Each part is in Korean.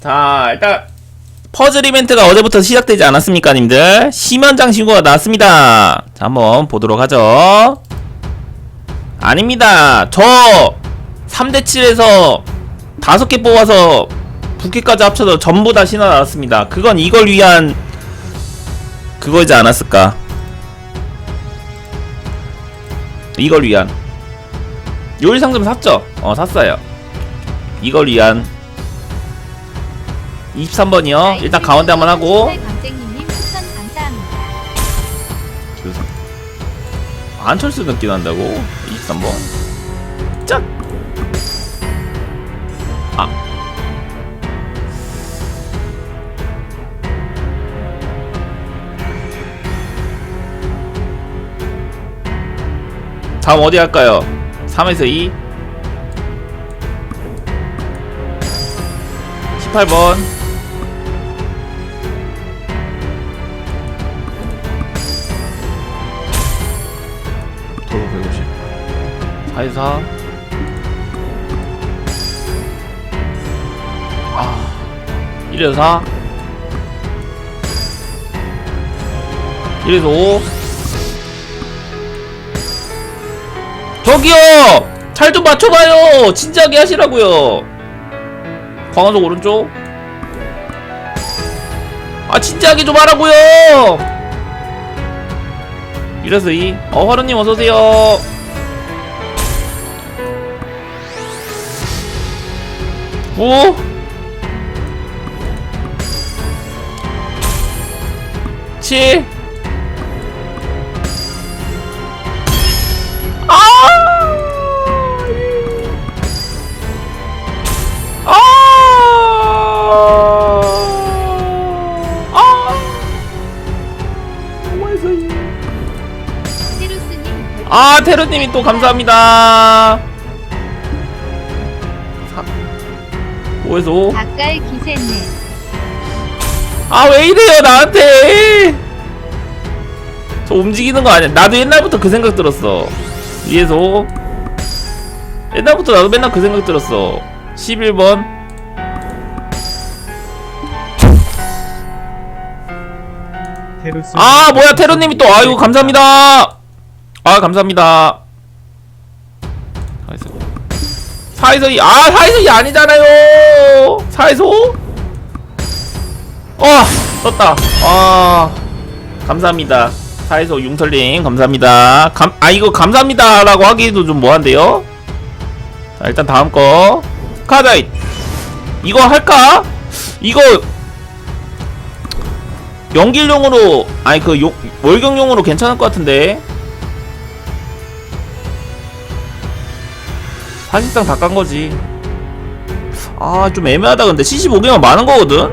자, 일단 퍼즐 이벤트가 어제부터 시작되지 않았습니까, 님들? 심연장 신고가 나왔습니다. 자, 한번 보도록 하죠. 아닙니다. 저 3대 7에서 5개 뽑아서 부캐까지 합쳐서 전부 다 신어 나왔습니다. 그건 이걸 위한 그거이지 않았을까? 이걸 위한 요일 상점 샀죠? 어, 샀어요. 이걸 위한 23번이요. 일단 가운데 한번 하고 감사합니다. 그래서 안철수 느낌 난다고 23번 짝! 아 다음 어디 할까요? 3에서 2 18번 4에서 4 아, 1에서 4 1에서 5 저기요! 잘 좀 맞춰봐요! 진지하게 하시라고요! 광원석 오른쪽 아 진지하게 좀 하라고요! 이래서 이 어, 화루님 어서오세요. 오? 칠. 아! 아! 아! 너무해서 이. 테루스님 아 테루님이 또 감사합니다. 5에서 5. 가까이 기세네. 아 왜 이래요 나한테? 저 움직이는 거 아니야? 나도 옛날부터 그 생각 들었어. 2에서 5. 옛날부터 나도 맨날 그 생각 들었어. 11번. 테루스 아 뭐야 테루님이 또 아이고 감사합니다. 아 감사합니다. 4에서 2. 아 4에서 2 아니잖아요. 4에서 5? 어 떴다. 아 감사합니다. 4에서 융털님 감사합니다. 감, 아 이거 감사합니다 라고 하기도 좀 뭐한데요? 자 일단 다음 거 카다잇 이거 할까? 이거 연길용으로 아니 그 용, 월경용으로 괜찮을 것 같은데 사실상 다 깐 거지. 아 좀 애매하다 근데. 75개만 많은 거거든?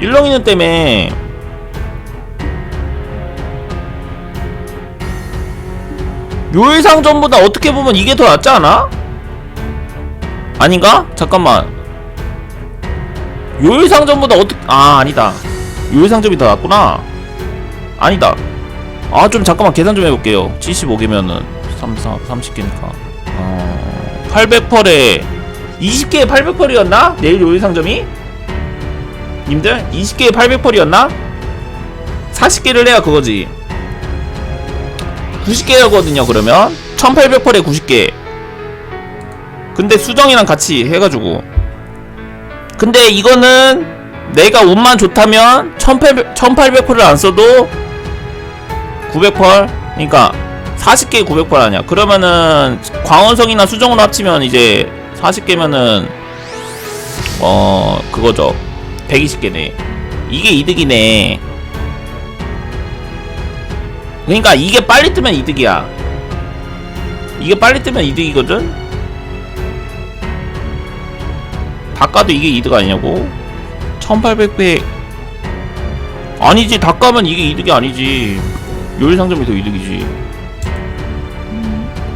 일렁이는 때문에. 묘일상전보다 어떻게 보면 이게 더 낫지 않아? 아닌가? 잠깐만. 요일상전보다 어떻게 아 아니다. 요일상점이 더 낫구나. 아니다. 아 좀 잠깐만 계산 좀 해볼게요. 75개면은 3, 4, 30개니까. 어... 800펄에 20개에 800펄이었나? 내일 요일 상점이? 님들 20개에 800펄이었나? 40개를 해야 그거지 90개거든요 그러면 1800펄에 90개 근데 수정이랑 같이 해가지고 근데 이거는 내가 운만 좋다면 1800, 1800펄을 안 써도 900펄 그러니까 40개에 900펄 아니야 그러면은 광원성이나 수정으로 합치면 이제 40개면은 어 그거죠. 120개네. 이게 이득이네. 그러니까 이게 빨리 뜨면 이득이야. 이게 빨리 뜨면 이득이거든? 닭가도 이게 이득 아니냐고? 1800배. 아니지 닭가면 이게 이득이 아니지. 요리 상점이 더 이득이지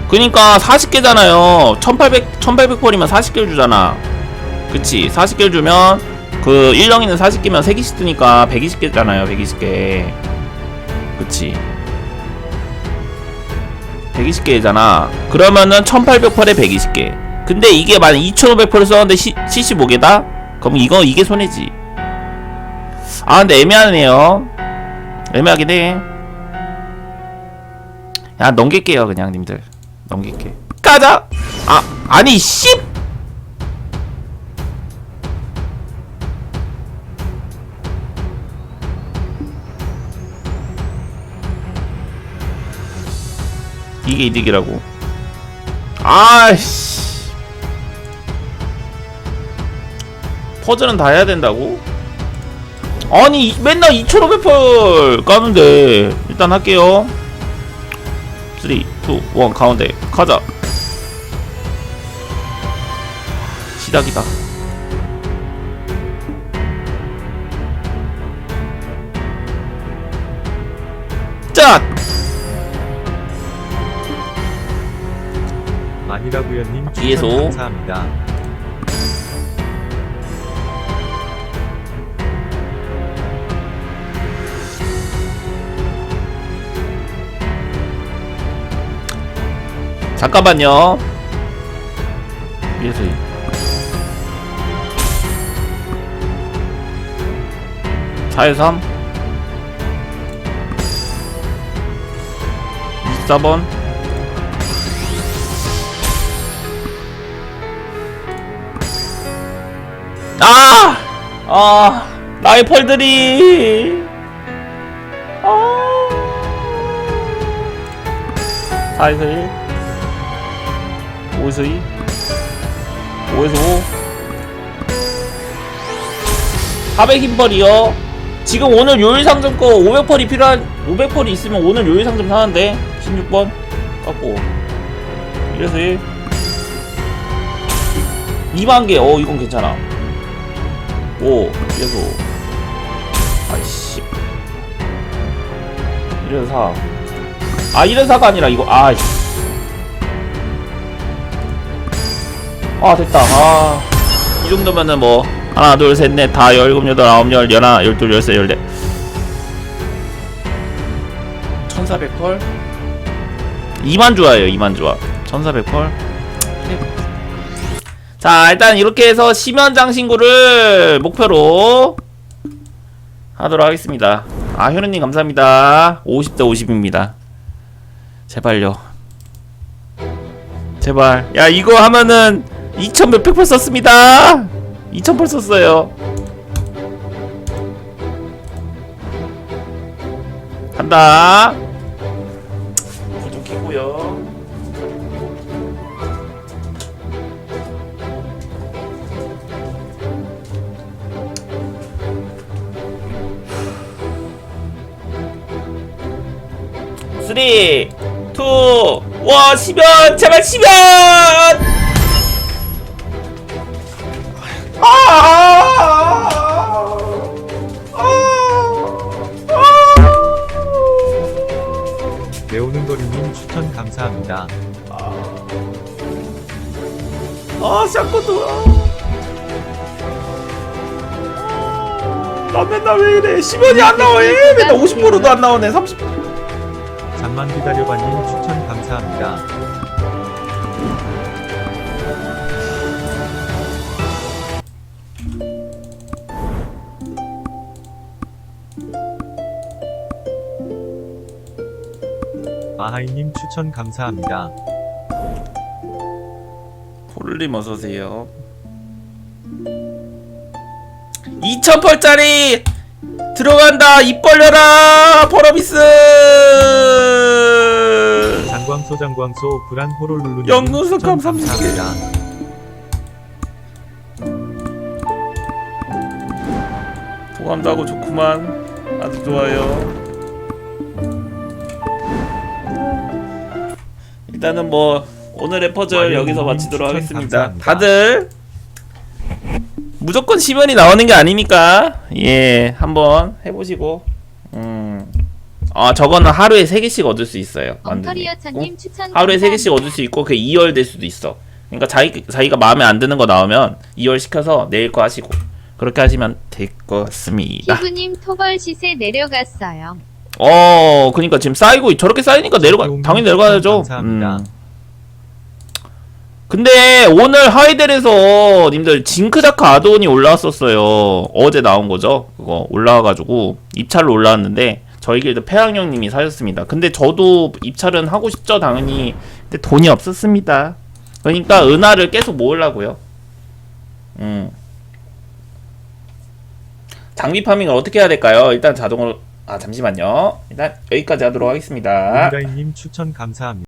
그니까 40개잖아요. 1800 1800펄이면 40개를 주잖아. 그치? 40개를 주면 그 1령이는 40개면 3개씩 뜨니까 120개잖아요 120개. 그치? 120개잖아. 그러면은 1800펄에 120개. 근데 이게 만약 2500펄을 썼는데 75개다? 그럼 이거 이게 손해지. 아 근데 애매하네요. 애매하긴 해야 넘길게요 그냥 님들 넘길게. 가자! 아 아니 씨! 이게 이득이라고. 아이씨. 퍼즐은 다 해야 된다고? 아니 이- 맨날 2500펄 까는데. 일단 할게요 3, 2, 1 가운데 가자 시작이다 짠! 아니라구요님 추천 뒤에서. 감사합니다. 잠깐만요. 위에서. 이- 사에서 3 24번. 아! 아 나의 펄들이. 아. 4에서 1 5에서 2 5에서 5 400 힘벌이요 지금 오늘 요일 상점 거 500펄이 필요한 500펄이 있으면 오늘 요일 상점 사는데 16번 깎고 1에서 1 2만 개, 어 이건 괜찮아. 5 1에서 5 아이씨. 1에서 4아 1에서 4가 아니라 이거 아이씨 아 됐다. 아 이 정도면은 뭐 하나 둘 셋 넷 다 열일곱 여덟 아홉 열 열하나 열둘 열세 열넷. 1400펄? 2만 주화예요 2만 주화. 1400펄. 자 일단 이렇게 해서 심연장 신고를 목표로 하도록 하겠습니다. 아 현우님 감사합니다. 50대 50입니다. 제발요. 제발. 야 이거 하면은 2000 몇백 펄 썼습니다. 2000펄 썼어요. 간다. 불좀 켜고요. 쓰리 투와 시면 제발 시면 배우는 거리님 추천 감사합니다. 아, 샷건 돌아. 나 맨날 왜 이래? 시면이 안 나와. 얘 맨날 50%도 안 나오네. 30. 잠만 기다려봐님 추천 감사합니다. 아하이님 추천 감사합니다. 폴림 어서 오세요. 2,000펄짜리 들어간다. 입 벌려라. 버러비스. 장광소 장광소 불안 추천 30 개. 감사합니다. 도감도 하고 좋구만. 아주 좋아요. 일단은 뭐 오늘의 퍼즐 여기서 마치도록 하겠습니다. 감사합니다. 다들 무조건 시면이 나오는 게 아니니까 예 한번 해보시고 음. 아 저거는 하루에 3 개씩 얻을 수 있어요 만드니 엉터리어천님 추천 하루에 감사합니다. 3개씩 얻을 수 있고 그게 2열 될 수도 있어 그러니까 자기, 자기가 마음에 안 드는 거 나오면 2열 시켜서 내일 거 하시고 그렇게 하시면 될 것 같습니다 피부님 토벌 시세 내려갔어요. 어, 그니까 지금 쌓이고 저렇게 쌓이니까 내려가 당연히 내려가야죠. 감사합니다. 음. 근데 오늘 하이델에서 님들 징크다크 아드온이 올라왔었어요. 어제 나온 거죠. 그거 올라와가지고 입찰로 올라왔는데 저희 길드 패양형님이 사셨습니다. 근데 저도 입찰은 하고 싶죠 당연히. 근데 돈이 없었습니다. 그러니까 은하를 계속 모으려고요. 음. 장비 파밍을 어떻게 해야 될까요? 일단 자동으로 아 잠시만요. 일단 여기까지 하도록 하겠습니다. 문다이님 추천 감사합니다.